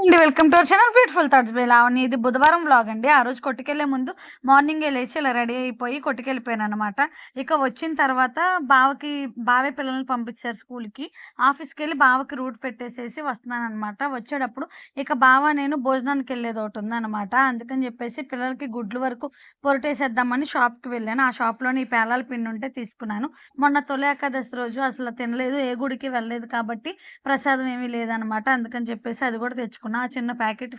అండి welcome to our channel beautiful thoughts by Lavani ఇది బుధవారం వ్లాగ్ అండి. ఆ రోజు కొట్టుకెళ్ళే ముందు మార్నింగ్ లేచి ఇలా రెడీ అయిపోయి కొట్టుకెళ్ళిపోయాను అనమాట ఇక వచ్చిన తర్వాత బావకి బావే పిల్లల్ని పంపించారు స్కూల్కి ఆఫీస్కి వెళ్ళి బావకి రూట్ పెట్టేసేసి వస్తున్నాను అనమాట వచ్చేటప్పుడు ఇక బావ నేను భోజనానికి వెళ్ళేది ఒకటి ఉందన్నమాట. అందుకని చెప్పేసి పిల్లలకి గుడ్లు వరకు పొరటేసేద్దామని షాప్కి వెళ్ళాను. ఆ షాప్లోని ఈ పేలాల పిండి ఉంటే తీసుకున్నాను. మొన్న తొలి ఏకాదశి రోజు అసలు తినలేదు ఏ గుడికి వెళ్ళలేదు కాబట్టి ప్రసాదం ఏమీ లేదనమాట అందుకని చెప్పేసి అది కూడా తెచ్చుకున్నాను. నా చిన్న ప్యాకెట్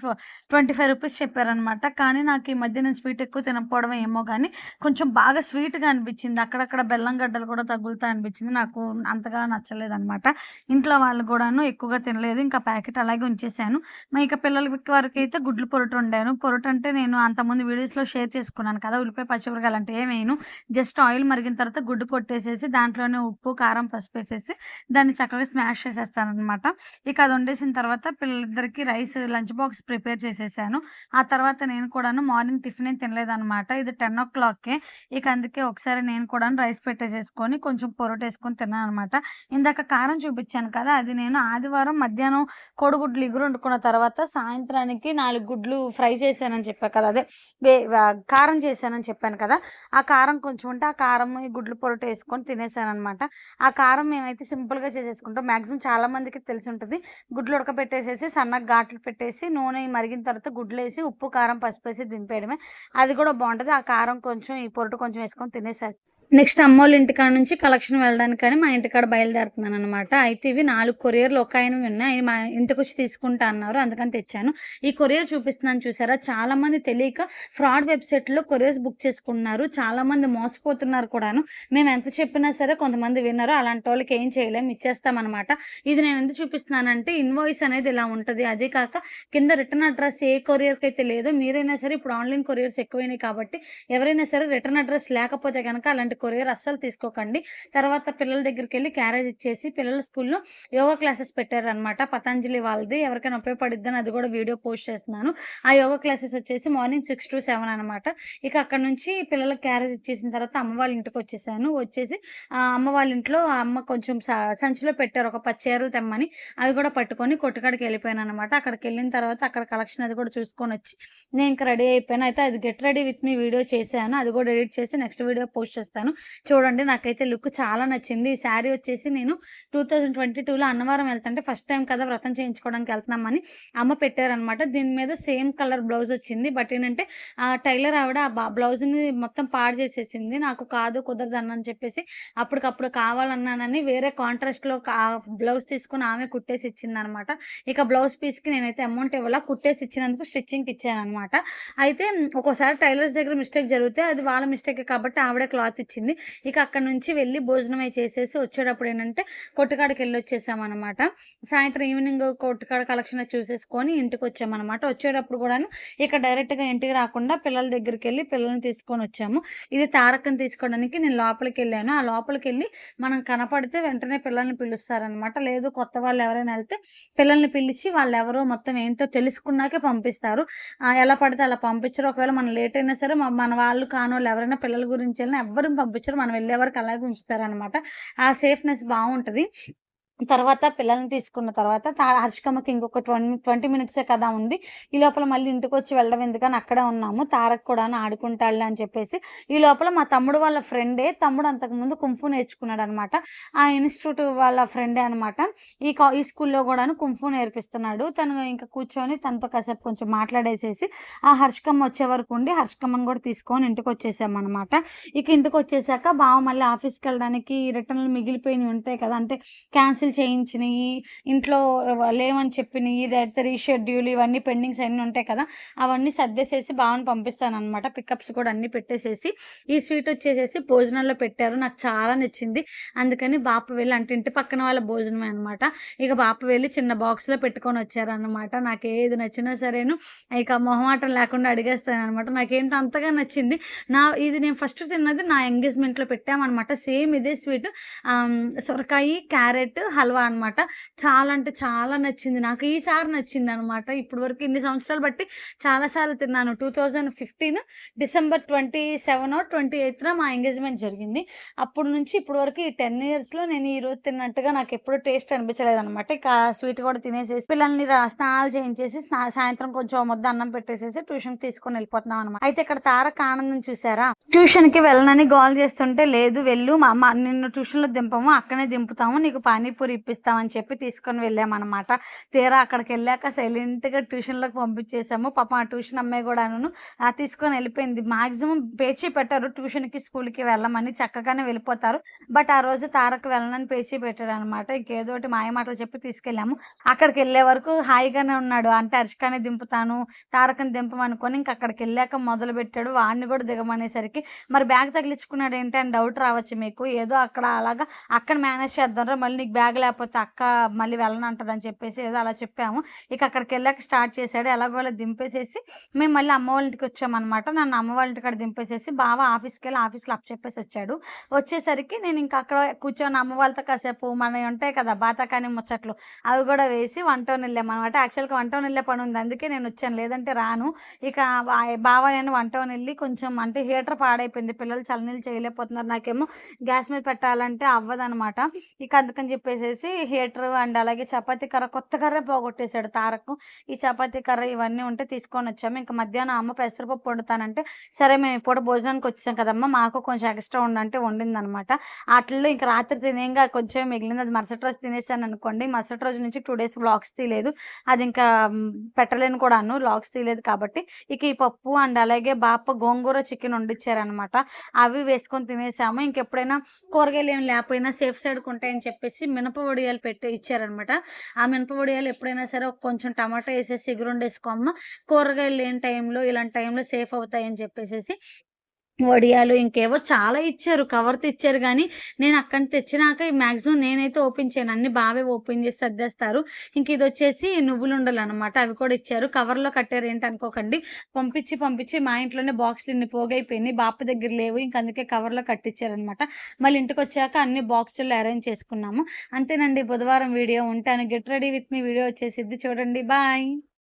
ట్వంటీ ఫైవ్ రూపీస్ చెప్పారనమాట కానీ నాకు ఈ మధ్య నేను స్వీట్ ఎక్కువ తినకపోవడం ఏమో కానీ కొంచెం బాగా స్వీట్గా అనిపించింది. అక్కడక్కడ బెల్లం గడ్డలు కూడా తగులుతా అనిపించింది. నాకు అంతగా నచ్చలేదు అనమాట ఇంట్లో వాళ్ళు కూడాను ఎక్కువగా తినలేదు. ఇంకా ప్యాకెట్ అలాగే ఉంచేసాను. మా ఇక పిల్లల వరకు అయితే గుడ్లు పొరటు వండాను. పొరటు అంటే నేను అంతకుముందు వీడియోస్లో షేర్ చేసుకున్నాను కదా! ఉల్లిపాయ పచ్చిమిరకాయలు అంటే ఏమేను జస్ట్ ఆయిల్ మరిగిన తర్వాత గుడ్డు కొట్టేసేసి దాంట్లోనే ఉప్పు కారం పసుపు వేసేసి దాన్ని చక్కగా స్మాష్ చేసేస్తాను అనమాట ఇక అది వండేసిన తర్వాత పిల్లలిద్దరికి రైస్ లంచ్ బాక్స్ ప్రిపేర్ చేసేసాను. ఆ తర్వాత నేను కూడాను మార్నింగ్ టిఫిన్ ఏం తినలేదన్నమాట. ఇది టెన్ ఓ క్లాక్కే ఇక అందుకే ఒకసారి నేను కూడా రైస్ పెట్టేసేసుకొని కొంచెం పొరోట వేసుకొని తిన్నాను అనమాట ఇందాక కారం చూపించాను కదా అది నేను ఆదివారం మధ్యాహ్నం కోడిగుడ్లు ఇగురు వండుకున్న తర్వాత సాయంత్రానికి నాలుగు గుడ్లు ఫ్రై చేశానని చెప్పాను కదా అదే వే- కారం చేశానని చెప్పాను కదా ఆ కారం కొంచెం ఉంటే ఆ కారం ఈ గుడ్లు పొరట వేసుకొని తినేసాను అనమాట ఆ కారం మేమైతే సింపుల్గా చేసేసుకుంటాం. మ్యాక్సిమం చాలా మందికి తెలిసి ఉంటుంది. గుడ్లు ఉడకబెట్టేసేసి సన్నగా ఘాట్ ఘాట్లు పెట్టేసి నూనె మరిగిన తర్వాత గుడ్లు వేసి ఉప్పు కారం పసుపు వేసి దింపేయడమే. అది కూడా బాగుంటుంది ఆ కారం కొంచెం ఈ పొరటు కొంచెం వేసుకొని తినేసారు నెక్స్ట్ అమ్మోళ్ళ ఇంటికాడ నుంచి కలెక్షన్ వెళ్ళడానికి కానీ మా ఇంటికాడ బయలుదేరుతున్నాను అనమాట అయితే ఇవి నాలుగు కొరియర్లు ఒక ఆయన ఉన్నాయి. మా ఇంటికి వచ్చి తీసుకుంటా అన్నారు. అందుకని తెచ్చాను. ఈ కొరియర్ చూపిస్తున్నాను చూసారా? చాలా మంది తెలియక ఫ్రాడ్ వెబ్సైట్లో కొరియర్స్ బుక్ చేసుకున్నారు చాలా మంది మోసపోతున్నారు కూడాను. మేము ఎంత చెప్పినా సరే కొంతమంది విన్నారు అలాంటి వాళ్ళకి ఏం చేయలేము ఇచ్చేస్తామన్నమాట. ఇది నేను ఎందుకు చూపిస్తున్నానంటే ఇన్వాయిస్ అనేది ఇలా ఉంటుంది. అదే కాక కింద రిటర్న్ అడ్రస్ ఏ కొరియర్కి అయితే లేదో మీరైనా సరే ఇప్పుడు ఆన్లైన్ కొరియర్స్ ఎక్కువైనాయి కాబట్టి ఎవరైనా సరే రిటర్న్ అడ్రస్ లేకపోతే కనుక అలాంటి కొరియర్ అస్సలు తీసుకోకండి. తర్వాత పిల్లల దగ్గరికి వెళ్ళి క్యారేజ్ ఇచ్చేసి పిల్లల స్కూల్లో యోగా క్లాసెస్ పెట్టారనమాట పతంజలి వాళ్ళది. ఎవరికైనా ఉపయోగపడిద్దని అది కూడా వీడియో పోస్ట్ చేస్తున్నాను. ఆ యోగా క్లాసెస్ వచ్చేసి మార్నింగ్ సిక్స్ టు సెవెన్ అనమాట ఇక అక్కడ నుంచి పిల్లలకి క్యారేజ్ ఇచ్చేసిన తర్వాత అమ్మ వాళ్ళ ఇంటికి వచ్చేసాను. వచ్చేసి ఆ అమ్మ వాళ్ళ ఇంట్లో ఆ అమ్మ కొంచెం సంచిలో పెట్టారు. ఒక పచ్చేరలు తెమ్మని. అవి కూడా పట్టుకొని కొట్టుకాడికి వెళ్ళిపోయాను అనమాట అక్కడికి వెళ్ళిన తర్వాత అక్కడ కలెక్షన్ అది కూడా చూసుకొని వచ్చి నేను ఇంకా రెడీ అయిపోయాను. అయితే అది get ready with me video చేశాను. అది కూడా ఎడిట్ చేసి నెక్స్ట్ వీడియో పోస్ట్ చేస్తాను. చూడండి నాకైతే లుక్ చాలా నచ్చింది. ఈ శారీ వచ్చేసి నేను టూ థౌజండ్ ట్వంటీ టూలో అన్నవరం వెళ్తుంటే ఫస్ట్ టైం కదా వ్రతం చేయించుకోవడానికి వెళ్తున్నామని అమ్మ పెట్టారనమాట దీని మీద సేమ్ కలర్ బ్లౌజ్ వచ్చింది. బట్ ఏంటంటే ఆ టైలర్ ఆవిడ ఆ బ్లౌజ్ని మొత్తం పాడు చేసేసింది. నాకు కాదు కుదరదు అని చెప్పేసి అప్పటికప్పుడు కావాలన్నానని వేరే కాంట్రాస్ట్లో బ్లౌజ్ తీసుకుని ఆమె కుట్టేసి ఇచ్చింది అనమాట ఇక బ్లౌజ్ పీస్కి నేనైతే అమౌంట్ ఇవ్వాలా? కుట్టేసి ఇచ్చినందుకు స్టిచ్చింగ్కి ఇచ్చాను అనమాట అయితే ఒక్కోసారి టైలర్స్ దగ్గర మిస్టేక్ జరిగితే అది వాళ్ళ మిస్టేక్ కాబట్టి ఆవిడే క్లాత్ ఇచ్చింది. ఇక అక్కడ నుంచి వెళ్ళి భోజనం అయి చేసేసి వచ్చేటప్పుడు ఏంటంటే కొట్టుకాడికి వెళ్ళి వచ్చేసామన్నమాట సాయంత్రం ఈవినింగ్ కొట్టుకాడ కలెక్షన్ చూసేసుకొని ఇంటికి వచ్చామన్నమాట. వచ్చేటప్పుడు కూడాను ఇక డైరెక్ట్గా ఇంటికి రాకుండా పిల్లల దగ్గరికి వెళ్ళి పిల్లల్ని తీసుకొని వచ్చాము. ఇది తారకం తీసుకోవడానికి నేను లోపలికి వెళ్ళాను. ఆ లోపలికి వెళ్ళి మనం కనపడితే వెంటనే పిల్లల్ని పిలుస్తారనమాట లేదు కొత్త వాళ్ళు ఎవరైనా వెళ్తే పిల్లల్ని పిలిచి వాళ్ళు ఎవరో మొత్తం ఏంటో తెలుసుకున్నాకే పంపిస్తారు. ఎలా పడితే అలా పంపించరు. ఒకవేళ మనం లేట్ అయినా సరే మన వాళ్ళు కానోళ్ళు ఎవరైనా పిల్లల గురించి వెళ్ళినా ఎవరిని పంపించరు. మనం వెళ్ళే వరకు అలాగే ఉంచుతారనమాట ఆ సేఫ్నెస్ బాగుంటుంది. తర్వాత పిల్లల్ని తీసుకున్న తర్వాత తా- హర్షికమ్మకి ఇంకొక ట్వంటీ ట్వంటీ మినిట్సే కదా ఉంది. ఈ లోపల మళ్ళీ ఇంటికి వచ్చి వెళ్ళడం ఎందుకని అక్కడే ఉన్నాము. తారక్ కూడా ఆడుకుంటాడు అని చెప్పేసి ఈ లోపల మా తమ్ముడు వాళ్ళ ఫ్రెండే తమ్ముడు అంతకుముందు కుంఫు నేర్చుకున్నాడు అనమాట ఆ ఇన్స్టిట్యూట్ వాళ్ళ ఫ్రెండే అనమాట. ఈ కా ఈ స్కూల్లో కూడాను కుంఫు నేర్పిస్తున్నాడు. తను ఇంకా కూర్చొని తనతో కాసేపు కొంచెం మాట్లాడేసేసి ఆ హర్షికమ్మ వచ్చే వరకు ఉండి హర్షికమ్మని కూడా తీసుకొని ఇంటికి వచ్చేసామన్నమాట ఇక ఇంటికి వచ్చేసాక బావ మళ్ళీ ఆఫీస్కి వెళ్ళడానికి రిటర్న్లు మిగిలిపోయినవి ఉంటాయి కదా అంటే క్యాన్సిల్ చేయించినవి ఇంట్లో లేవని చెప్పినవి లేకపోతే రీషెడ్యూల్ ఇవన్నీ పెండింగ్స్ అన్నీ ఉంటాయి కదా అవన్నీ సర్దేసేసి బావని పంపిస్తాను అనమాట పికప్స్ కూడా అన్నీ పెట్టేసేసి ఈ స్వీట్ వచ్చేసేసి భోజనంలో పెట్టారు. నాకు చాలా నచ్చింది. అందుకని బాపు వెళ్ళి అంటే ఇంటి పక్కన వాళ్ళ భోజనమే అనమాట ఇక బాపు వెళ్ళి చిన్న బాక్స్లో పెట్టుకొని వచ్చారనమాట నాకు ఏది నచ్చినా సరేను. ఇక మొహమాటం లేకుండా అడిగేస్తాను అనమాట నాకేంటో అంతగా నచ్చింది. నా ఇది నేను ఫస్ట్ తిన్నది నా ఎంగేజ్మెంట్లో పెట్టామన్నమాట. సేమ్ ఇదే స్వీట్. సొరకాయ క్యారెట్ హల్వా అనమాట చాలా అంటే చాలా నచ్చింది. నాకు ఈసారి నచ్చింది అనమాట ఇప్పటి వరకు ఇన్ని సంవత్సరాలు బట్టి చాలాసార్లు తిన్నాను. Two thousand fifteen December twenty seven twenty ఎయిత్న మా ఎంగేజ్మెంట్ జరిగింది. అప్పటి నుంచి ఇప్పటి వరకు ఈ టెన్ ఇయర్స్లో నేను ఈ రోజు తిన్నట్టుగా నాకు ఎప్పుడు టేస్ట్ అనిపించలేదు అనమాట ఇక స్వీట్ కూడా తినేసేసి పిల్లల్ని స్నానాలు చేయించేసి స్నా- సాయంత్రం కొంచెం ముద్ద అన్నం పెట్టేసేసి ట్యూషన్ తీసుకొని వెళ్ళిపోతున్నాం అనమాట అయితే ఇక్కడ తారక ఆనందం చూసారా? ట్యూషన్కి వెళ్ళనని గోల్ చేస్తుంటే లేదు వెళ్ళు మా నిన్ను ట్యూషన్లో దింపము అక్కడే దింపుతాము నీకు పానీపూరి ఇప్పిస్తామని చెప్పి తీసుకొని వెళ్ళామన్నమాట. తీరా అక్కడికి వెళ్ళాక సైలెంట్గా ట్యూషన్లోకి పంపించేసాము. పాపం ఆ ట్యూషన్ అమ్మాయి కూడాను ఆ తీసుకొని వెళ్ళిపోయింది. మాక్సిమం పేచీ పెట్టారు ట్యూషన్కి స్కూల్కి వెళ్ళమని చక్కగానే వెళ్ళిపోతారు. బట్ ఆ రోజు తారక్ వెళ్ళనని పేచీ పెట్టాడు అనమాట ఇంకేదోటి మాయమాటలు మాయ మాటలు చెప్పి తీసుకెళ్ళాము. అక్కడికి వెళ్ళే వరకు హాయిగానే ఉన్నాడు. అంటే అర్షకానే దింపుతాను తారకని దింపమనుకొని ఇంక అక్కడికి వెళ్ళాక మొదలు పెట్టాడు. వాడిని కూడా దిగమనేసరికి మరి బ్యాగ్ తగిలించుకున్నాడు ఏంటి? అని డౌట్ రావచ్చు మీకు. ఏదో అక్కడ అలాగా అక్కడ మేనేజ్ చేద్దాం మళ్ళీ నీకు బ్యాగ్ లేకపోతే అక్క మళ్ళీ వెళ్ళనంటది అని చెప్పేసి ఏదో అలా చెప్పాము. ఇక అక్కడికి వెళ్ళాక స్టార్ట్ చేశాడు. ఎలాగోలా దింపేసేసి మేము మళ్ళీ అమ్మ వాళ్ళ ఇంటికి వచ్చామన్నమాట. నన్ను అమ్మ వాళ్ళ ఇంటికాడ దింపేసేసి బావ ఆఫీస్కి వెళ్ళి ఆఫీస్లో అప్ చెప్పేసి వచ్చాడు. వచ్చేసరికి నేను ఇంకా అక్కడ కూర్చొని అమ్మ వాళ్ళతో కాసేపు మన ఉంటాయి కదా బాతాకాని ముచ్చట్లు అవి కూడా వేసి వంటోని వెళ్ళాము అనమాట యాక్చువల్గా వంటోని వెళ్ళే పని ఉంది. అందుకే నేను వచ్చాను. లేదంటే రాను. ఇక బావ నేను వంటోని వెళ్ళి కొంచెం అంటే హీటర్ పాడైపోయింది. పిల్లలు చలనీళ్ళు చేయలేకపోతున్నారు. నాకేమో గ్యాస్ మీద పెట్టాలంటే అవ్వదనమాట ఇక అందుకని చెప్పేసి హీటర్ అండ్ అలాగే చపాతీ కర్ర కొత్త కర్ర పోగొట్టేశాడు తారకు. ఈ చపాతీ కర్ర ఇవన్నీ ఉంటే తీసుకొని వచ్చాము. ఇంకా మధ్యాహ్నం అమ్మ పెసరపప్పు వండుతానంటే సరే మేము ఇప్పుడు భోజనానికి వచ్చాం కదమ్మా మాకు కొంచెం ఎక్స్ట్రా ఉండంటే వండిందనమాట. అట్లలో ఇంక రాత్రి తినేగా కొంచెం మిగిలింది. అది మరుసటి రోజు తినేసాను అనుకోండి మరుసటి రోజు నుంచి టూ డేస్ బ్లాగ్స్ తీయలేదు. అది ఇంకా పెట్టలేను కూడాను బ్లాగ్స్ తీయలేదు కాబట్టి. ఇక ఈ పప్పు అండ్ అలాగే బాప గోంగూర చికెన్ వండిచ్చారనమాట. అవి వేసుకొని తినేసాము. ఇంకెప్పుడైనా కూరగాయలు ఏం లేకపోయినా సేఫ్ సైడ్కి ఉంటాయని చెప్పేసి మినప వడియాలు పెట్టి ఇచ్చారనమాట. ఆ మినప వడియాలు ఎప్పుడైనా సరే ఒక కొంచెం టమాటా వేసేసి ఎగురుండేసుకోమ్మ కూరగాయలు లేని టైంలో ఇలాంటి టైంలో సేఫ్ అవుతాయని చెప్పేసి వడియాలు ఇంకేవో చాలా ఇచ్చారు కవర్తో ఇచ్చారు కానీ నేను అక్కడ తెచ్చినాక మ్యాక్సిమం నేనైతే ఓపెన్ చేయను. అన్ని బావే ఓపెన్ చేసి సర్దేస్తారు. ఇంక ఇది వచ్చేసి నువ్వులు ఉండలు అనమాట అవి కూడా ఇచ్చారు. కవర్లో కట్టారు ఏంటి అనుకోకండి. పంపించి పంపించి మా ఇంట్లోనే బాక్సులు ఇన్ని పోగైపోయినాయి. బాప దగ్గర లేవు. ఇంక అందుకే కవర్లో కట్టించారనమాట మళ్ళీ ఇంటికి వచ్చాక అన్ని బాక్సులు అరేంజ్ చేసుకున్నాము. అంతేనండి. బుధవారం వీడియో ఉంటాను. Get ready with me video వచ్చేసిద్ది. చూడండి. బాయ్